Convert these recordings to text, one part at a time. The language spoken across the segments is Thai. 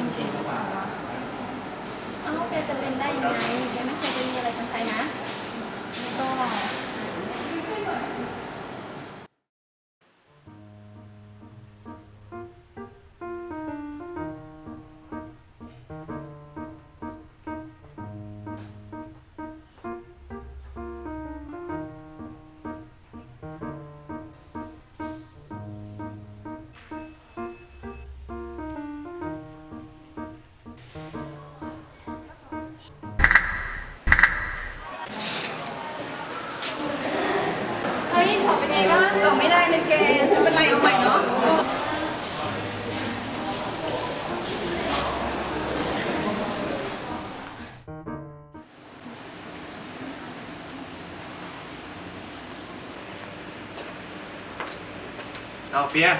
เป็นเองหรือเปล่าวะเอ้าแกจะเป็นได้ยังไงแกไม่เคยจะมีอะไรกับใครนะก็ สอบไม่ได้เลยแกไม่เป็นไรเอาใหม่เนาะเอาเปีย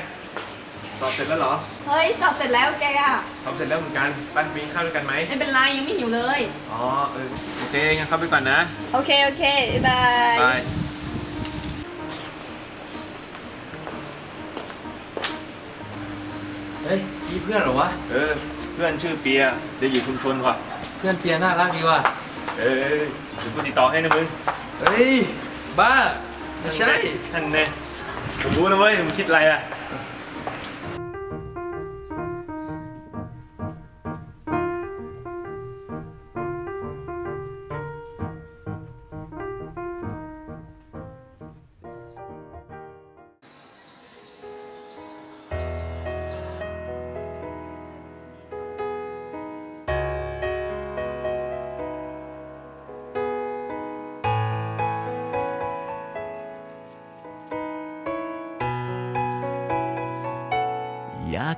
สอบเสร็จแล้วเหรอเฮ้ยสอบเสร็จแล้วแกอะสอบเสร็จแล้วเหมือนกันไปั้นปีนข้าวด้วยกันไหมไม่เป็นไรยังไม่หิวเลย อ๋อเออโอเคงั้นเข้าไปก่อนนะ โอเค โอเคบายบาย เฮ้ยพี่เพื่อนเหรอวะ เออ เพื่อนชื่อเปียเดี๋ยวอยู่ชุมชนว่ะ เพื่อนเปียน่ารักดีว่ะ เออเดี๋ยวกูติดต่อให้นะมึง เฮ้ย บ้า ไม่ใช่ ท่านเนี่ยผมรู้นะเว้ยมึงคิดอะไรอะ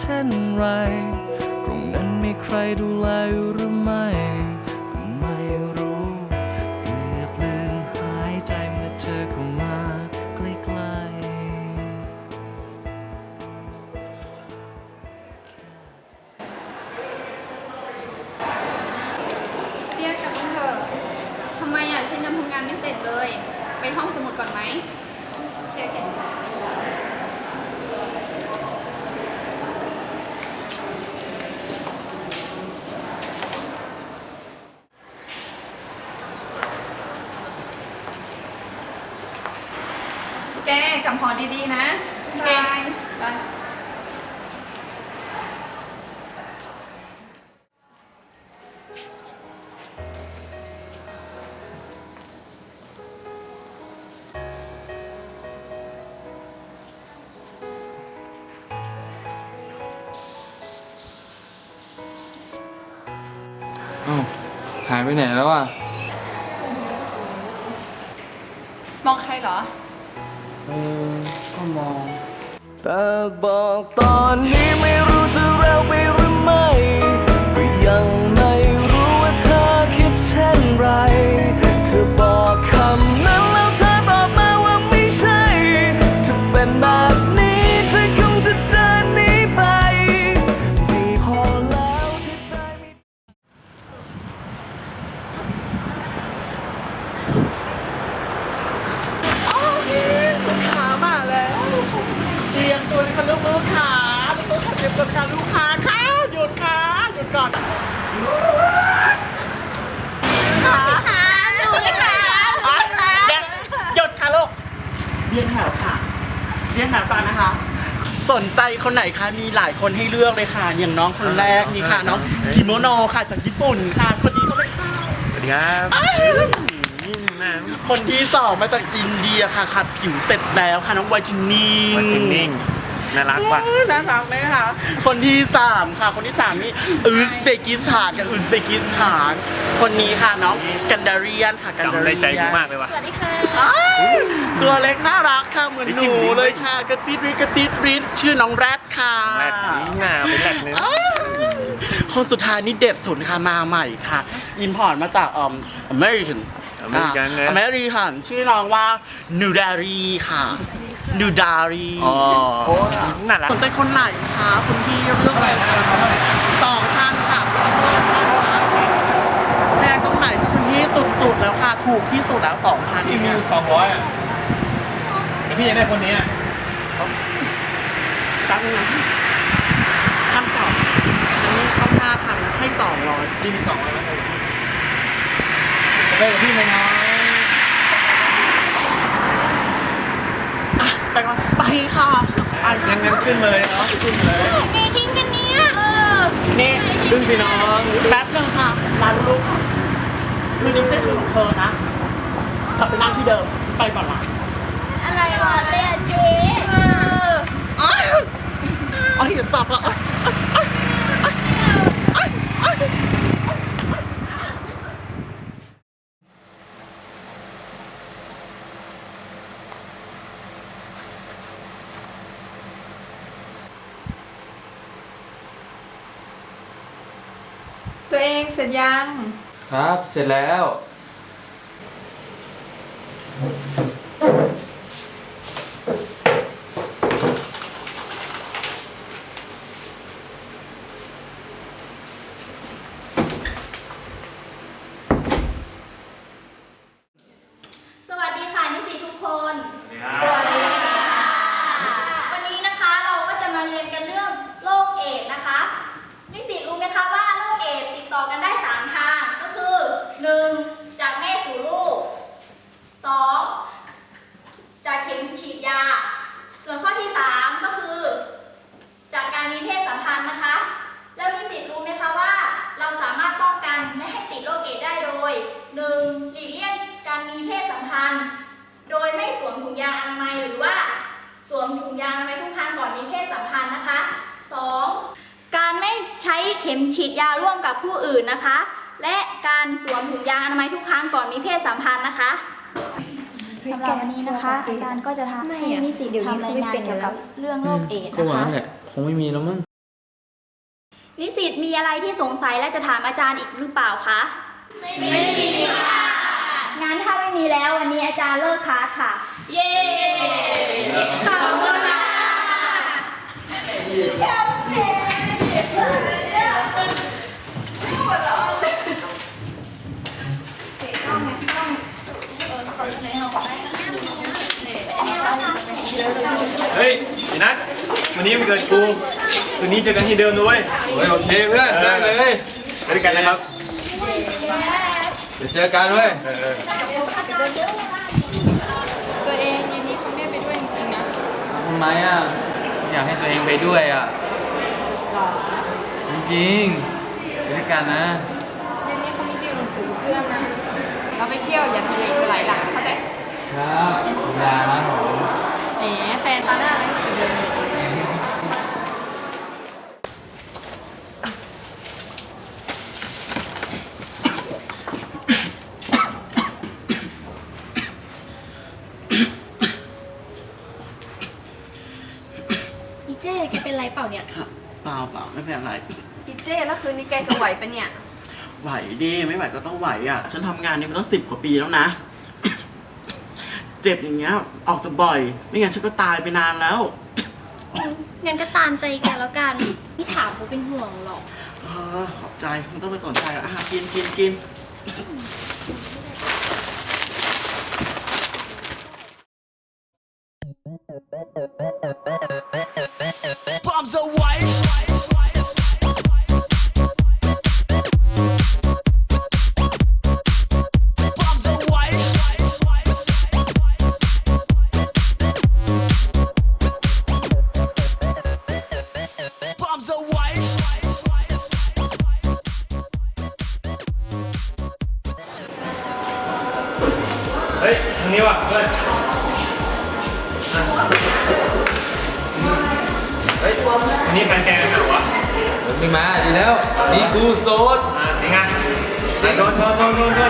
เช่นไร ตรงนั้นมีใครดูแลอยู่หรือไม่ แกกลับหอดีๆนะบายบายเอ้าหายไปไหนแล้วอะ มองใครเหรอ เออก็มอง แต่บอกตอนนี้ หยุดก่อนค่ะดูเลยค่ะหยุดค่ะลูกเรียนแถวค่ะเรียนแถวก่อนนะคะ สนใจคนไหนคะ มีหลายคนให้เลือกเลยค่ะ อย่างน้องคนแรกนี่ค่ะ น้องกิโมโนค่ะ จากญี่ปุ่นค่ะ สวัสดีค่ะสวัสดีครับนี่มาคนที่สองมาจากอินเดียค่ะขัดผิวเสร็จแล้วค่ะ น้องไวจินนี่วัดจินนิ่ง น่ารักว่ะน่ารักนะคะคนที่สามค่ะ คนที่สามนี่อุซเบกิสถานกับอุซเบกิสถาน คนนี้ค่ะน้องกันดาเรียนค่ะกันดาจำเรีได้ยนใจกูมากเลยว่ะ สวัสดีค่ะอ้าวตัวเล็กน่ารักค่ะเหมือนหนูจริงๆเลยค่ะกระจิตริดกระจิตริดชื่อน้องแรดค่ะ แรดนี้หน้าเป็นแรดเลยนะอ้าวคนสุดท้ายนี่เด็ดสุดค่ะมาใหม่ค่ะ อินพอร์ตมาจากอมอเมริกันอเมริกันนะ อเมริกันชื่อน้องว่านูดารีค่ะ นูดารีอ๋อน่ารักสนใจคนไหนคะคุณพี่เลือกเลยสองท่านค่ะแรกตรงไหนคะคุณพี่สุดๆแล้วค่ะ ถูกที่สุดแล้วสองพันพี่มีอยู่สองร้อยอะแต่พี่ยังได้คนนี้อะตั้งนะชั้นสองชั้นนี้ต้องห้าพันให้สองร้อยพี่มีสองร้อยไหมจะไปกับพี่ไหมน้อย ไปก่อน อะงั้นงั้นขึ้นมาเลยเนาะขึ้นมาเลยไงทิ้งกันเนี้ยเออนี่ขึ้นสิน้องแป๊บนึงค่ะร้านลูกคือนี่ไม่ใช่คือของเธอนะกลับไปนั่งที่เดิมไปก่อนละอะไรวะเลยอะเจ๊อ๋ออ๋อเห็นสับอะอ้าวอ้าวอ้าวอ้าวอ้าว ตัวเองเสร็จยัง ครับ เสร็จแล้ว สวัสดีค่ะนิสิตทุกคน สวัสดีค่ะ วันนี้นะคะเราก็จะมาเรียนกันเรื่องโรคเอดส์นะคะ นิสิตรู้ไหมคะว่าโรคเอดส์ติดต่อกันได้ 3 ทาง ก็คือ 1. จากแม่สู่ลูก 2. จากเข็มฉีดยา ส่วนข้อที่ 3 ก็คือ จากการมีเพศสัมพันธ์นะคะ แล้วนิสิตรู้ไหมคะว่า เราสามารถป้องกันไม่ให้ติดโรคเอดส์ได้โดย 1. หลีกเลี่ยงการมีเพศสัมพันธ์ โดยไม่สวมถุงยางอนามัยหรือว่า สวมถุงยางอนามัยทุกครั้งก่อนมีเพศสัมพันธ์นะคะ 2. การไม่ใช้เข็มฉีดยาร่วมกับผู้อื่นนะคะ และการสวมถุง ยางอนามัยทุกครั้งก่อนมีเพศสัมพันธ์นะคะสำหรับวันนี้นะคะ อาจารย์ก็จะทำให้นิสิตทำรายงานเกี่ยวกับเรื่องโรคเอดส์ก็นะหวาคะนแหละคงไม่มีแล้วมั้งนิสิตมีอะไรที่สงสัยและจะถามอาจารย์อีกหรือเปล่าคะไม่มีค่ะงั้นถ้าไม่มีแล้ววันนี้อาจารย์เลิกคลาสค่ะ เย้ขอบคุณค่ะ เฮ้ยไอ้นัทวันนี้มันเกิดกูคืนนี้เจอกันที่เดิมด้วยเฮ้ยโอเคเพื่อนได้เลยไปด้วยกันนะครับเดี๋ยวเจอกันเว้ยเออเออตัวเองเย็นนี้เขาไม่ไปด้วยจริงๆนะทำไมอะอยากให้ตัวเองไปด้วยอะจริงๆไปด้วยกันนะเย็นนี้เขามีติวหนังสือเพื่อนนะเราไปเที่ยวอย่าทะเลไหลหลังเข้าใจ ครับอย่านะผมแหมแฟนตาหน้าอะไรสีเลยอีเจ๊แกเป็นไรเปล่าเนี่ยเปล่าเปล่าไม่เป็นไร อีเจ้แล้วคืนนี้แกจะไหวปะเนี่ย ไหวดิไม่ไหวก็ต้องไหวอะ ฉันทำงานนี้มาตั้งสิบกว่าปีแล้วนะ เจ็บอย่างเงี้ย ออกจะบ่อย ไม่งั้นฉันก็ตายไปนานแล้ว งั้นก็ตามใจแกแล้วกันนี่ถามเพราะเป็นห่วงหรอก เออขอบใจไม่ต้องไปสนใจหรอกอะกินกินกิน นี่คืโซนจริงอะโดนโดนโด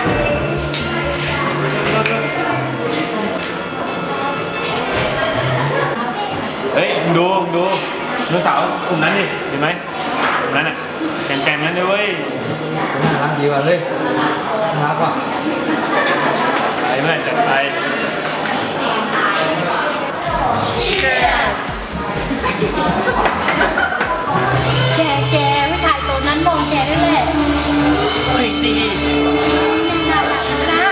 เฮ้ยดูดูดูสาวกลุ่มนั้นดิเห็นไหมกลุ่มนั้นอะแก่งๆนั้นเลยเว้ยน่ารักดีว่ะเลยน่ารักว่ะไปเม่จัดไปรานบอกแกด้วยแหละเฮ้ยจีนานหลังนะ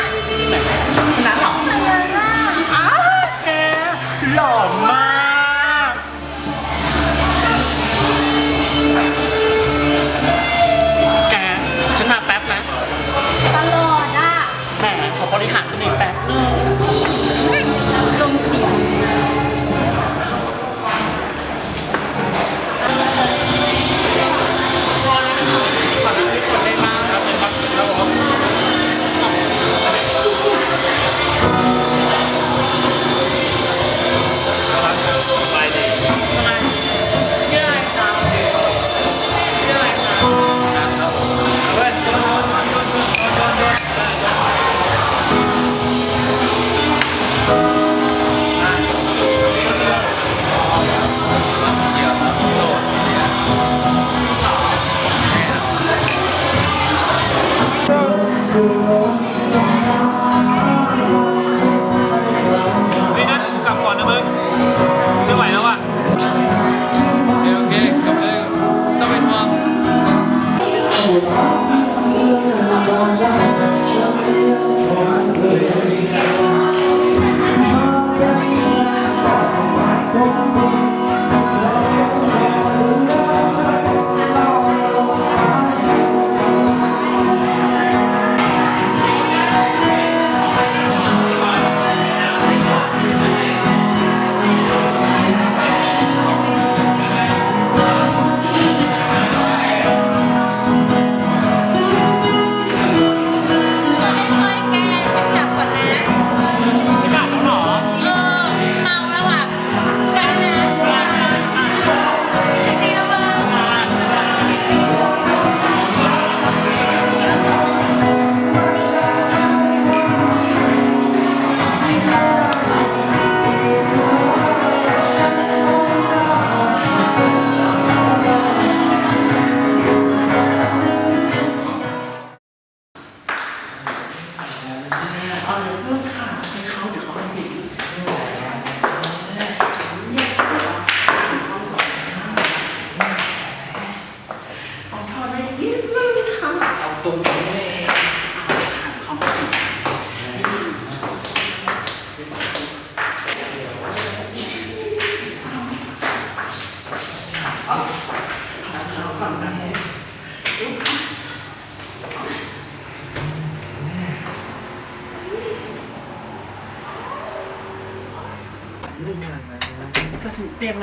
นั้นหรอ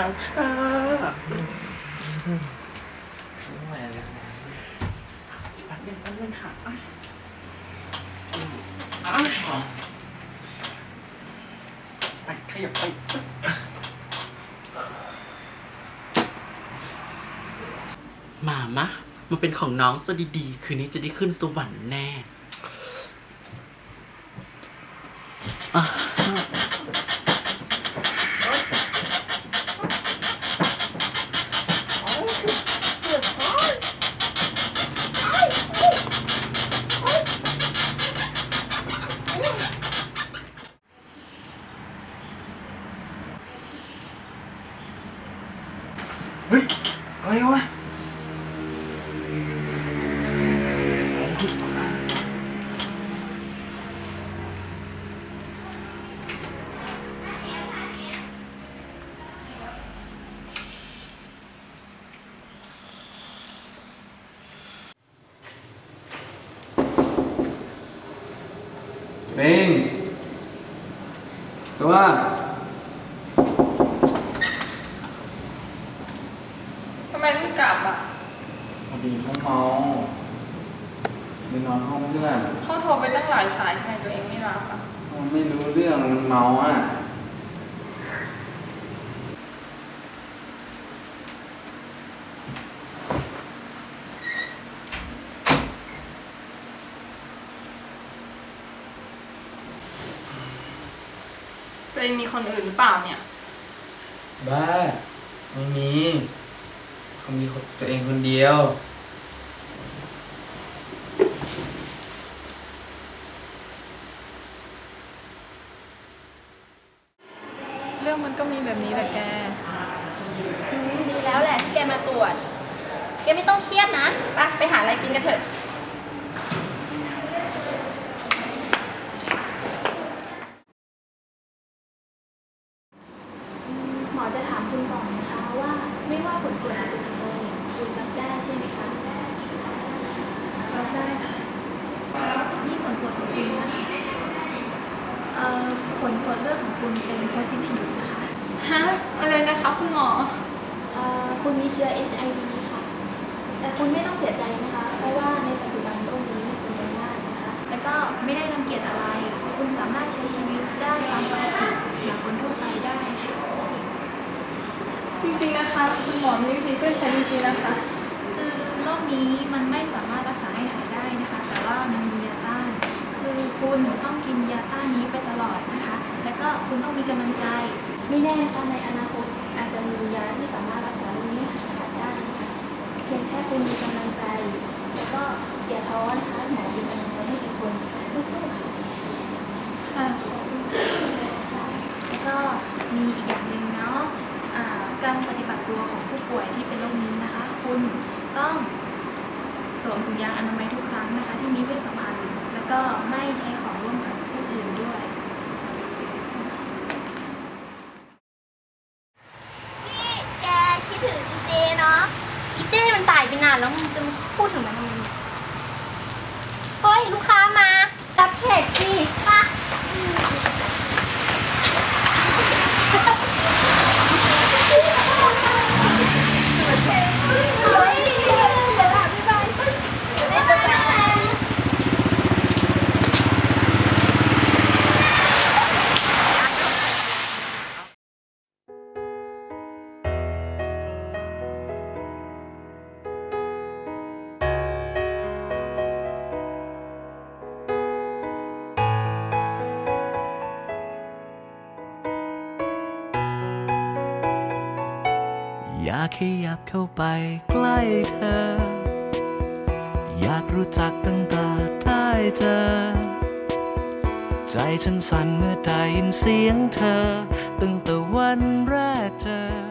นั้นเธอม่ไหวแล้วนะอันนึงอันนึงค่ะอ้าวไปขยับไปมามะ มันเป็นของน้องซะดีๆ คืนนี้จะได้ขึ้นสวรรค์แน่ Bem, ตัวเองมีคนอื่นหรือเปล่าเนี่ย บ้า ไม่มีเขามีคนตัวเองคนเดียว เรื่องมันก็มีแบบนี้แหละแก อืมดีแล้วแหละที่แกมาตรวจ แกไม่ต้องเครียดนะไปไปหาอะไรกินกันเถอะ หมอจะถามคุณก่อนนะคะว่าไม่ว่าผลตรวจจะเป็นอะไรคุณรับได้ใช่ไหมคะ รับได้ค่ะ นี่ผลตรวจของคุณนะคะเอ่อผลตรวจเลือดของคุณเป็น positive นะคะ ฮะ อะไรนะคะคุณหมอ เอ่อคุณมีเชื้อ HIV ค่ะ แต่คุณไม่ต้องเสียใจนะคะ เพราะว่าในปัจจุบันโรคนี้เป็นไปมากนะคะ แล้วก็ไม่ได้รังเกียจอะไร คุณสามารถใช้ชีวิตได้ตามปกติอย่างคนทั่วไปได้ค่ะ จริงๆนะคะ คุณห มอมีวิธีช่วยฉันจริงๆนะคะ คือโรคนี้มันไม่สามารถรักษาให้หายได้นะคะ แต่ว่ามันมียาต้าน คือคุณต้องกินยาต้านนี้ไปตลอดนะคะ แล้วก็คุณต้องมีกำลังใจไม่แน่นะคะในอนาคตอาจจะมียาที่สามารถรักษาโรคนี้ให้หายได้นะคะเพียงแค่คุณมีกำลังใจ แล้วก็อย่าท้อนะคะหมอเป็นกำลังใจให้อีกคนสู้ๆค่ะค่ะแล้วก็มีอีกอย่างหนึ่งเนาะอ่าการปฏิบัติตัวของผู้ป่วยที่เป็นโรคนี้นะคะ คุณ ต้องสวมถุงยางอนามัยทุกครั้งนะคะ ที่มีเพศสัมพันธ์ แล้วก็ไม่ใช้ของร่วมกับผู้อื่นด้วย ยับเข้าไปใกล้เธอ อยากรู้จักตั้งแต่ได้เจอ ใจฉันสั่นเมื่อได้ยินเสียงเธอ ตั้งแต่วันแรกเจอ